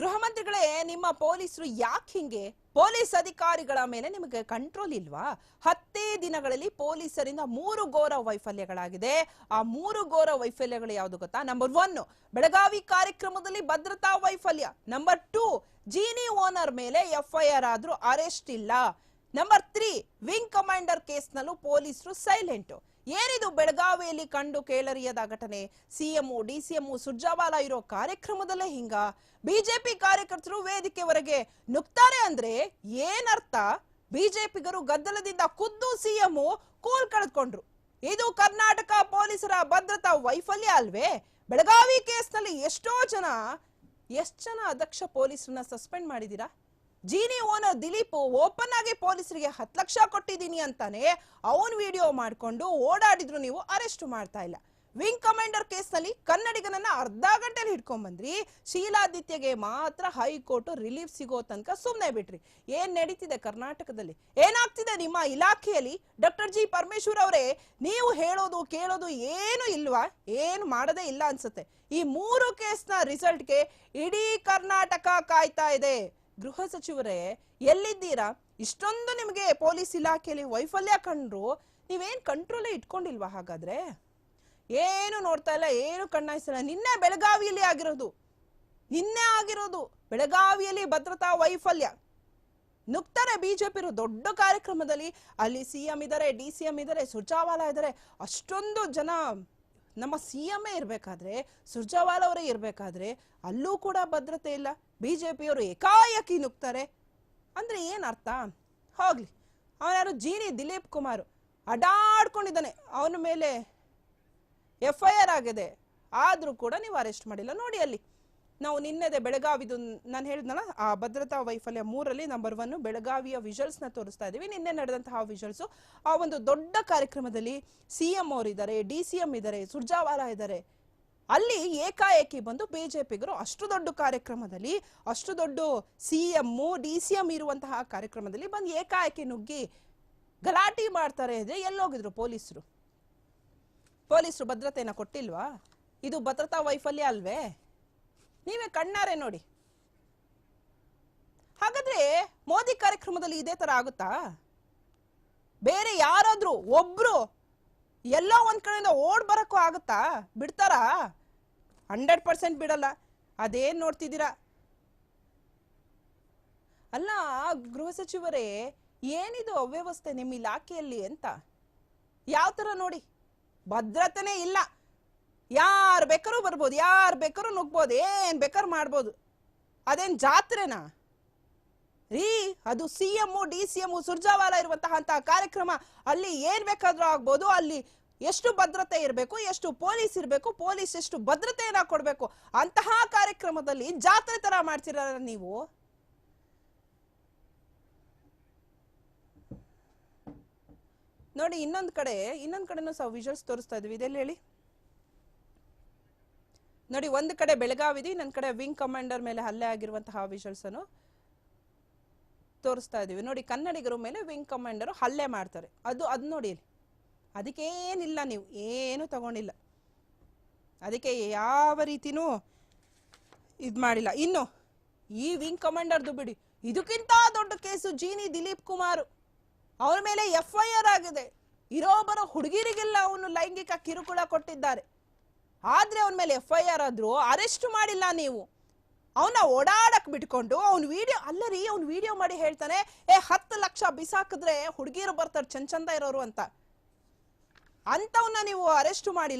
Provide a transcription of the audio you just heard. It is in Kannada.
ಗೃಹ ಮಂತ್ರಿಗಳೇ, ನಿಮ್ಮ ಪೊಲೀಸರು ಯಾಕೆ ಹಿಂಗೆ? ಪೊಲೀಸ್ ಅಧಿಕಾರಿಗಳ ಮೇಲೆ ನಿಮಗೆ ಕಂಟ್ರೋಲ್ ಇಲ್ವಾ? ಹತ್ತೇ ದಿನಗಳಲ್ಲಿ ಪೊಲೀಸರಿಂದ ಮೂರು ಘೋರ ವೈಫಲ್ಯಗಳಾಗಿದೆ. ಆ ಮೂರು ಘೋರ ವೈಫಲ್ಯಗಳು ಯಾವುದು ಗೊತ್ತಾ? ನಂಬರ್ ಒನ್ ಬೆಳಗಾವಿ ಕಾರ್ಯಕ್ರಮದಲ್ಲಿ ಭದ್ರತಾ ವೈಫಲ್ಯ. ನಂಬರ್ ಟೂ ಜೀನಿ ಓನರ್ ಮೇಲೆ ಎಫ್ಐಆರ್ ಆದ್ರೂ ಅರೆಸ್ಟ್ ಇಲ್ಲ. ನಂಬರ್ ತ್ರೀ ವಿಂಗ್ ಕಮಾಂಡರ್ ಕೇಸ್ನಲ್ಲೂ ಪೊಲೀಸರು ಸೈಲೆಂಟ್ ಏನಿದು ಬೆಳಗಾವಿಯಲ್ಲಿ ಕಂಡು ಕೇಳರಿಯದ ಘಟನೆ. ಸಿಎಂ ಡಿಸಿಎಂ ಸುರ್ಜಾವಾಲ ಇರೋ ಕಾರ್ಯಕ್ರಮದಲ್ಲೇ ಹಿಂಗ. ಬಿಜೆಪಿ ಕಾರ್ಯಕರ್ತರು ವೇದಿಕೆವರೆಗೆ ನುಗ್ತಾರೆ ಅಂದ್ರೆ ಏನರ್ಥ? ಬಿಜೆಪಿಗರು ಗದ್ದಲದಿಂದ ಖುದ್ದು ಸಿಎಂ ಕೂಲ್ ಕಳೆದುಕೊಂಡ್ರು. ಇದು ಕರ್ನಾಟಕ ಪೊಲೀಸರ ಭದ್ರತಾ ವೈಫಲ್ಯ ಅಲ್ವೇ? ಬೆಳಗಾವಿ ಕೇಸ್ನಲ್ಲಿ ಎಷ್ಟೋ ಜನ, ಎಷ್ಟು ಜನ ಅಧ್ಯಕ್ಷ ಪೊಲೀಸರನ್ನ ಸಸ್ಪೆಂಡ್ ಮಾಡಿದೀರಾ ಜೀನಿ ಓನರ್ ದಿಲೀಪ್ ಓಪನ್ ಆಗಿ ಪೊಲೀಸರಿಗೆ ಹತ್ತು ಲಕ್ಷ ಕೊಟ್ಟಿದ್ದೀನಿ ಅಂತಾನೆ ಅವನ್ ವಿಡಿಯೋ ಮಾಡಿಕೊಂಡು ಓಡಾಡಿದ್ರು ನೀವು ಅರೆಸ್ಟ್ ಮಾಡ್ತಾ ಇಲ್ಲ. ವಿಂಗ್ ಕಮಾಂಡರ್ ಕೇಸ್ನಲ್ಲಿ ಕನ್ನಡಿಗನನ್ನ ಅರ್ಧ ಗಂಟೆಲಿ ಹಿಡ್ಕೊಂಡ್ ಬಂದ್ರಿ. ಶೀಲಾದಿತ್ಯಗೆ ಮಾತ್ರ ಹೈಕೋರ್ಟ್ ರಿಲೀಫ್ ಸಿಗೋ ತನಕ ಸುಮ್ನೆ ಬಿಟ್ರಿ. ಏನ್ ನಡೀತಿದೆ ಕರ್ನಾಟಕದಲ್ಲಿ? ಏನಾಗ್ತಿದೆ ನಿಮ್ಮ ಇಲಾಖೆಯಲ್ಲಿ? ಡಾಕ್ಟರ್ ಜಿ ಪರಮೇಶ್ವರ್ ಅವರೇ, ನೀವು ಹೇಳೋದು ಕೇಳೋದು ಏನು ಇಲ್ವಾ? ಏನು ಮಾಡದೇ ಇಲ್ಲ ಅನ್ಸುತ್ತೆ. ಈ ಮೂರು ಕೇಸ್ನ ರಿಸಲ್ಟ್ಗೆ ಇಡೀ ಕರ್ನಾಟಕ ಕಾಯ್ತಾ ಇದೆ. ಗೃಹ ಸಚಿವರೇ, ಎಲ್ಲಿದ್ದೀರಾ? ಇಷ್ಟೊಂದು ನಿಮಗೆ ಪೊಲೀಸ್ ಇಲಾಖೆಯಲ್ಲಿ ವೈಫಲ್ಯ ಕಂಡ್ರು, ನೀವೇನ್ ಕಂಟ್ರೋಲೇ ಇಟ್ಕೊಂಡಿಲ್ವಾ ಹಾಗಾದ್ರೆ? ಏನು ನೋಡ್ತಾ ಇಲ್ಲ, ಏನು ಕಣ್ಣಾಯಿಸಲ್ಲ ನಿನ್ನೆ ಬೆಳಗಾವಿಯಲ್ಲಿ ಆಗಿರೋದು. ನಿನ್ನೆ ಆಗಿರೋದು ಬೆಳಗಾವಿಯಲ್ಲಿ ಭದ್ರತಾ ವೈಫಲ್ಯ. ನುಗ್ತಾರೆ ಬಿಜೆಪಿ ದೊಡ್ಡ ಕಾರ್ಯಕ್ರಮದಲ್ಲಿ. ಅಲ್ಲಿ ಸಿಎಂ ಇದ್ದಾರೆ ಡಿ ಸಿ ಎಂ ಇದ್ದಾರೆ ಸುರ್ಜಾವಾಲಾ ಇದ್ದಾರೆ ಅಷ್ಟೊಂದು ಜನ ನಮ್ಮ ಸಿ ಎಂ ಇರಬೇಕಾದ್ರೆ, ಸುರ್ಜಾವಾಲ ಅವರೇ ಇರಬೇಕಾದ್ರೆ, ಅಲ್ಲೂ ಕೂಡ ಭದ್ರತೆ ಇಲ್ಲ. ಬಿ ಜೆ ಪಿಯವರು ಏಕಾಏಕಿ ನುಗ್ತಾರೆ. ಅಂದ್ರೆ ಏನು ಅರ್ಥ? ಹೋಗ್ಲಿ. ಅವನ್ಯಾರು ಜೀನಿ ದಿಲೀಪ್ ಕುಮಾರ್ ಅಡಾಡ್ಕೊಂಡಿದ್ದಾನೆ ಅವನ ಮೇಲೆ ಎಫ್ ಐ ಆರ್ ಆಗಿದೆ. ಆದ್ರೂ ಕೂಡ ನೀವು ಅರೆಸ್ಟ್ ಮಾಡಿಲ್ಲ. ನೋಡಿ ಅಲ್ಲಿ. ನಾವು ನಿನ್ನೆದೆ ಬೆಳಗಾವಿದು ನಾನು ಹೇಳಿದ್ನಲ್ಲ, ಆ ಭದ್ರತಾ ವೈಫಲ್ಯ ಮೂರಲ್ಲಿ ನಂಬರ್ ಒನ್ ಬೆಳಗಾವಿಯ ವಿಜುವಲ್ಸ್ನ ತೋರಿಸ್ತಾ ಇದೀವಿ. ನಿನ್ನೆ ನಡೆದಂತಹ ವಿಜುವಲ್ಸ್ ಆ ಒಂದು ದೊಡ್ಡ ಕಾರ್ಯಕ್ರಮದಲ್ಲಿ ಸಿ ಎಂ ಅವರಿದ್ದಾರೆ ಡಿ ಸಿ ಎಂ ಇದ್ದಾರೆ ಸುರ್ಜಾವಾಲಾ ಇದ್ದಾರೆ ಅಲ್ಲಿ ಏಕಾಏಕಿ ಬಂದು ಬಿಜೆಪಿಗರು ಅಷ್ಟು ದೊಡ್ಡ ಕಾರ್ಯಕ್ರಮದಲ್ಲಿ, ಅಷ್ಟು ದೊಡ್ಡ C M D C M ಇರುವಂತಹ ಕಾರ್ಯಕ್ರಮದಲ್ಲಿ ಬಂದು ಏಕಾಏಕಿ ನುಗ್ಗಿ ಗಲಾಟೆ ಮಾಡ್ತಾರೆ ಅಂದರೆ ಎಲ್ಲೋಗಿದ್ರು ಪೊಲೀಸರು. ಪೊಲೀಸರು ಭದ್ರತೆನ ಕೊಟ್ಟಿಲ್ವಾ? ಇದು ಭದ್ರತಾ ವೈಫಲ್ಯ ಅಲ್ವೇ? ನೀವೇ ಕಣ್ಣಾರೆ ನೋಡಿ. ಹಾಗಾದ್ರೆ ಮೋದಿ ಕಾರ್ಯಕ್ರಮದಲ್ಲಿ ಇದೇ ತರ ಆಗುತ್ತಾ? ಬೇರೆ ಯಾರಾದ್ರೂ ಒಬ್ರು ಎಲ್ಲೋ ಒಂದ್ ಕಡೆಯಿಂದ ಓಡ್ ಬರಕ್ಕೂ ಆಗುತ್ತಾ? ಬಿಡ್ತಾರಾ? ಹಂಡ್ರೆಡ್ ಪರ್ಸೆಂಟ್ ಬಿಡಲ್ಲ. ಅದೇನ್ ನೋಡ್ತಿದ್ದೀರಾ? ಅಲ್ಲ, ಗೃಹ ಸಚಿವರೇ, ಏನಿದು ಅವ್ಯವಸ್ಥೆ ನಿಮ್ಮ ಇಲಾಖೆಯಲ್ಲಿ ಅಂತ? ಯಾವ ತರ ನೋಡಿ? ಭದ್ರತೆನೇ ಇಲ್ಲ. ಯಾರು ಬೇಕಾದ್ರೂ ಬರ್ಬೋದು, ಯಾರು ಬೇಕಾದ್ರೂ ನುಗ್ಬೋದು, ಏನು ಬೇಕಾರು ಮಾಡ್ಬೋದು. ಅದೇನು ಜಾತ್ರೆನಾ? ರೀ, ಅದು C M D C M Surjewala ಇರುವಂತಹ ಅಂತಹ ಕಾರ್ಯಕ್ರಮ. ಅಲ್ಲಿ ಏನ್ ಬೇಕಾದರೂ ಆಗ್ಬೋದು, ಅಲ್ಲಿ ಎಷ್ಟು ಭದ್ರತೆ ಇರಬೇಕು, ಎಷ್ಟು ಪೊಲೀಸ್ ಇರಬೇಕು, ಪೊಲೀಸ್ ಎಷ್ಟು ಭದ್ರತೆಯನ್ನ ಕೊಡಬೇಕು, ಅಂತಹ ಕಾರ್ಯಕ್ರಮದಲ್ಲಿ ಜಾತ್ರೆ ತರ ಮಾಡ್ತಿರಲ್ಲ ನೀವು? ನೋಡಿ, ಇನ್ನೊಂದು ಕಡೆ, ಇನ್ನೊಂದು ಕಡೆನೂ ಸಹ ವಿಜುವಲ್ಸ್ ತೋರಿಸ್ತಾ ಇದ್ವಿ. ಇದೆಲ್ಲ ಹೇಳಿ? ನೋಡಿ, ಒಂದು ಕಡೆ ಬೆಳಗಾವಿ ಬೆಳಗಾವಿದೆ, ಇನ್ನೊಂದ್ ಕಡೆ ವಿಂಗ್ ಕಮಾಂಡರ್ ಮೇಲೆ ಹಲ್ಲೆ ಆಗಿರುವಂತಹ ವಿಜುವಲ್ಸ್ ಅನ್ನು ತೋರಿಸ್ತಾ ಇದೀವಿ. ನೋಡಿ, ಕನ್ನಡಿಗರ ಮೇಲೆ ವಿಂಗ್ ಕಮಾಂಡರ್ ಹಲ್ಲೆ ಮಾಡ್ತಾರೆ. ಅದು ಅದು ನೋಡಿ ಇಲ್ಲಿ. ಅದಕ್ಕೆ ಏನಿಲ್ಲ ನೀವು, ಏನು ತಗೊಂಡಿಲ್ಲ. ಅದಕ್ಕೆ ಯಾವ ರೀತಿನೂ ಇದು ಮಾಡಿಲ್ಲ. ಇನ್ನು, ಈ ವಿಂಗ್ ಕಮಾಂಡರ್ದು ಬಿಡಿ. ಇದಕ್ಕಿಂತ ದೊಡ್ಡ ಕೇಸು ಜೀನಿ ದಿಲೀಪ್ ಕುಮಾರ್. ಅವ್ರ ಮೇಲೆ ಎಫ್ ಐ ಆರ್ ಆಗಿದೆ. ಇರೋ ಬರೋ ಹುಡುಗಿರಿಗೆಲ್ಲ ಅವನು ಲೈಂಗಿಕ ಕಿರುಕುಳ ಕೊಟ್ಟಿದ್ದಾರೆ. ಆದ್ರೆ ಅವನ ಮೇಲೆ ಎಫ್ ಐ ಆರ್ ಆದ್ರೂ ಅರೆಸ್ಟ್ ಮಾಡಿಲ್ಲ ನೀವು. ಅವನ ಓಡಾಡಕ್ ಬಿಟ್ಕೊಂಡು ಅವ್ನ ವಿಡಿಯೋ, ಅಲ್ಲ ರೀ, ಅವ್ನ ವಿಡಿಯೋ ಮಾಡಿ ಹೇಳ್ತಾನೆ, ಏ, ಹತ್ತು ಲಕ್ಷ ಬಿಸಾಕಿದ್ರೆ ಹುಡುಗಿರು ಬರ್ತಾರೆ, ಚಂದ ಚಂದ ಇರೋರು ಅಂತ. ಅಂತವನ್ನ ನೀವು ಅರೆಸ್ಟ್ ಮಾಡಿಲ್ಲ.